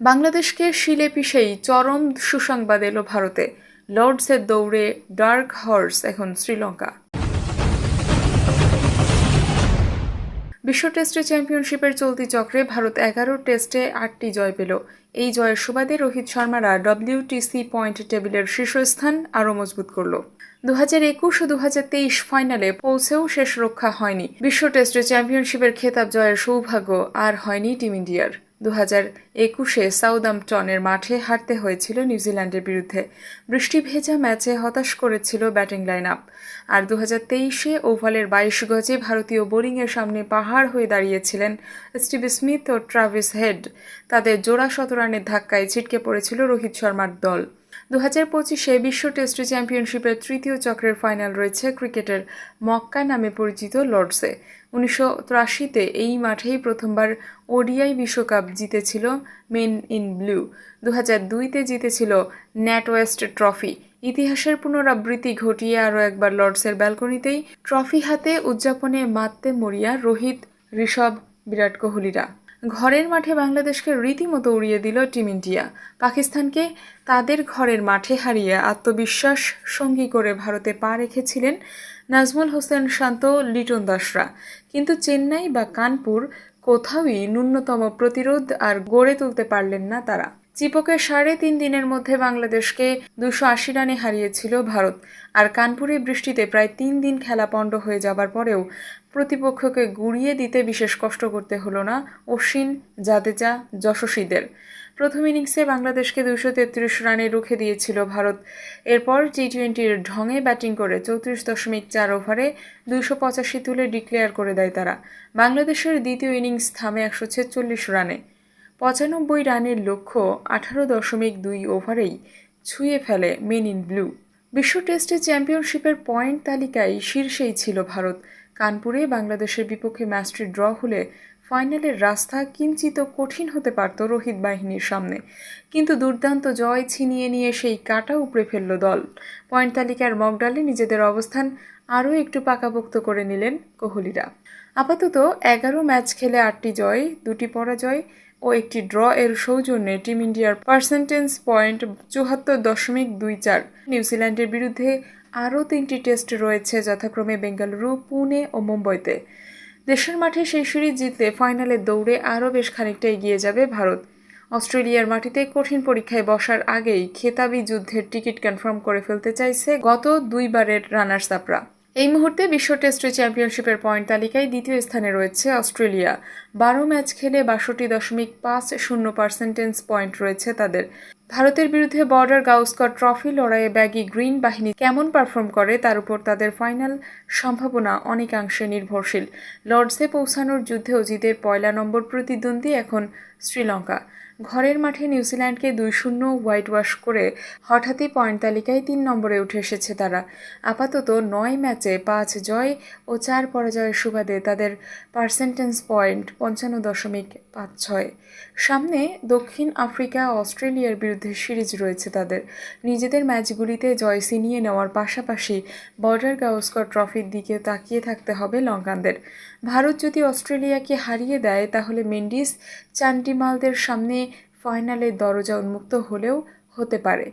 বাংলাদেশকে শিলে পিষেই চরম সুসংবাদ এলো ভারতে। লর্ডসের দৌড়ে ডার্ক হর্স এখন শ্রীলঙ্কা। বিশ্ব টেস্টে চ্যাম্পিয়নশিপের চলতি চক্রে ভারত এগারো টেস্টে আটটি জয় পেল। এই জয়ের সুবাদে রোহিত শর্মারা ডব্লিউটিসি পয়েন্ট টেবিলের শীর্ষস্থান আরও মজবুত করল। দু হাজার একুশ ও দু হাজার তেইশ ফাইনালে পৌঁছেও শেষ রক্ষা হয়নি। বিশ্ব টেস্টে চ্যাম্পিয়নশিপের খেতাব জয়ের সৌভাগ্য আর হয়নি টিম ইন্ডিয়ার। দু হাজার একুশে সাউদাম্পটনের মাঠে হারতে হয়েছিল নিউজিল্যান্ডের বিরুদ্ধে। বৃষ্টি ভেজা ম্যাচে হতাশ করেছিল ব্যাটিং লাইন আপ আর দু হাজার তেইশে ওভালের বাইশ গজে ভারতীয় বোলিংয়ের সামনে পাহাড় হয়ে দাঁড়িয়েছিলেন স্টিভ স্মিথ ও ট্রাভিস হেড। তাদের জোড়া শতরানের ধাক্কায় ছিটকে পড়েছিল রোহিত শর্মার দল। দু হাজার পঁচিশে বিশ্ব টেস্ট চ্যাম্পিয়নশিপের তৃতীয় চক্রের ফাইনাল রয়েছে ক্রিকেটের মক্কা নামে পরিচিত লর্ডসে। উনিশশো এই মাঠেই প্রথমবার ওডিআই বিশ্বকাপ জিতেছিল মেন ইন ব্লু। দু হাজার দুইতে জিতেছিল ন্যাটওয়েস্ট ট্রফি। ইতিহাসের পুনরাবৃত্তি ঘটিয়ে আরও একবার লর্ডসের ব্যালকনিতেই ট্রফি হাতে উদযাপনে মাততে মরিয়া রোহিত, ঋষভ, বিরাট কোহলিরা। ঘরের মাঠে বাংলাদেশকে রীতিমতো উড়িয়ে দিল টিম ইন্ডিয়া। পাকিস্তানকে তাদের ঘরের মাঠে হারিয়ে আত্মবিশ্বাস সঙ্গী করে ভারতে পা রেখেছিলেন নাজমুল হোসেন শান্ত, লিটন দাসরা। কিন্তু চেন্নাই বা কানপুর কোথাওই ন্যূনতম প্রতিরোধ আর গড়ে তুলতে পারলেন না তারা। চিপকে সাড়ে তিন দিনের মধ্যে বাংলাদেশকে দুশো আশি রানে হারিয়েছিল ভারত। আর কানপুরে বৃষ্টিতে প্রায় তিন দিন খেলা পণ্ড হয়ে যাবার পরেও প্রতিপক্ষকে গুড়িয়ে দিতে বিশেষ কষ্ট করতে হলো না অশ্বিন, জাদেজা, যশস্বীদের। প্রথম ইনিংসে বাংলাদেশকে দুশো তেত্রিশ রানে রুখে দিয়েছিল ভারত। এরপর টি টোয়েন্টির ঢঙে ব্যাটিং করে চৌত্রিশ দশমিক চার ওভারে দুশো পঁচাশি তুলে ডিক্লেয়ার করে দেয় তারা। বাংলাদেশের দ্বিতীয় ইনিংস থামে একশো ছেচল্লিশ রানে। পঁচানব্বই রানের লক্ষ্য আঠারো দশমিক দুই ওভারেই ছুঁয়ে ফেলে মেন ইন ব্লু। বিশ্ব টেস্টে চ্যাম্পিয়নশিপের পয়েন্ট তালিকায় শীর্ষেই ছিল ভারত। কানপুরে বাংলাদেশের বিপক্ষে ম্যাচটি ড্র হলে ফাইনালের রাস্তা কিঞ্চিত কঠিন হতে পারত রোহিত বাহিনীর সামনে। কিন্তু দুর্দান্ত জয় ছিনিয়ে নিয়ে সেই কাটা উপড়ে ফেলল দল। পয়েন্ট তালিকার মগডালে নিজেদের অবস্থান আরও একটু পাকাপোক্ত করে নিলেন কোহলিরা। আপাতত এগারো ম্যাচ খেলে আটটি জয়, দুটি পরাজয় ও একটি ড্র এর সৌজন্যে টিম ইন্ডিয়ার পার্সেন্টেজ পয়েন্ট চুহাত্তর দশমিক দুই চার। নিউজিল্যান্ডের বিরুদ্ধে আরও তিনটি টেস্ট রয়েছে যথাক্রমে বেঙ্গালুরু, পুনে ও মুম্বইতে। দেশের মাঠে সেই সিরিজ জিতলে ফাইনালে দৌড়ে আরও বেশ খানিকটা এগিয়ে যাবে ভারত। অস্ট্রেলিয়ার মাটিতে কঠিন পরীক্ষায় বসার আগেই খেতাবি যুদ্ধের টিকিট কনফার্ম করে ফেলতে চাইছে গত দুইবারের রানার্স আপরা এই মুহূর্তে বিশ্ব টেস্ট চ্যাম্পিয়নশিপের পয়েন্ট তালিকায় দ্বিতীয় স্থানে রয়েছে অস্ট্রেলিয়া। বারো ম্যাচ খেলে বাষট্টি দশমিক পাঁচ শূন্য পার্সেন্টেজ পয়েন্ট রয়েছে তাদের। ভারতের বিরুদ্ধে বর্ডার গাউস্কর ট্রফি লড়াইয়ে ব্যাগি গ্রিন বাহিনী কেমন পারফর্ম করে তার উপর তাদের ফাইনাল সম্ভাবনা অনেকাংশে নির্ভরশীল। লর্ডসে পৌঁছানোর যুদ্ধে অজিতের পয়লা নম্বর প্রতিদ্বন্দ্বী এখন শ্রীলঙ্কা। ঘরের মাঠে নিউজিল্যান্ডকে দুই শূন্য হোয়াইট ওয়াশ করে হঠাৎই পয়েন্ট তালিকায় তিন নম্বরে উঠে এসেছে তারা। আপাতত নয় ম্যাচে পাঁচ জয় ও চার পরাজয়ের সুবাদে তাদের পার্সেন্টেজ পয়েন্ট পঞ্চান্ন দশমিক পাঁচ ছয়। সামনে দক্ষিণ আফ্রিকা, অস্ট্রেলিয়ার বিরুদ্ধে সিরিজ রয়েছে তাদের। নিজেদের ম্যাচগুলিতে জয় ছিনিয়ে নেওয়ার পাশাপাশি বর্ডার গাওস্কর ট্রফির দিকে তাকিয়ে থাকতে হবে লঙ্কানদের। ভারত যদি অস্ট্রেলিয়াকে হারিয়ে দেয়, তাহলে মেন্ডিস চান্ডিমালদের সামনে ফাইনালের দরজা উন্মুক্ত হলেও হতে পারে।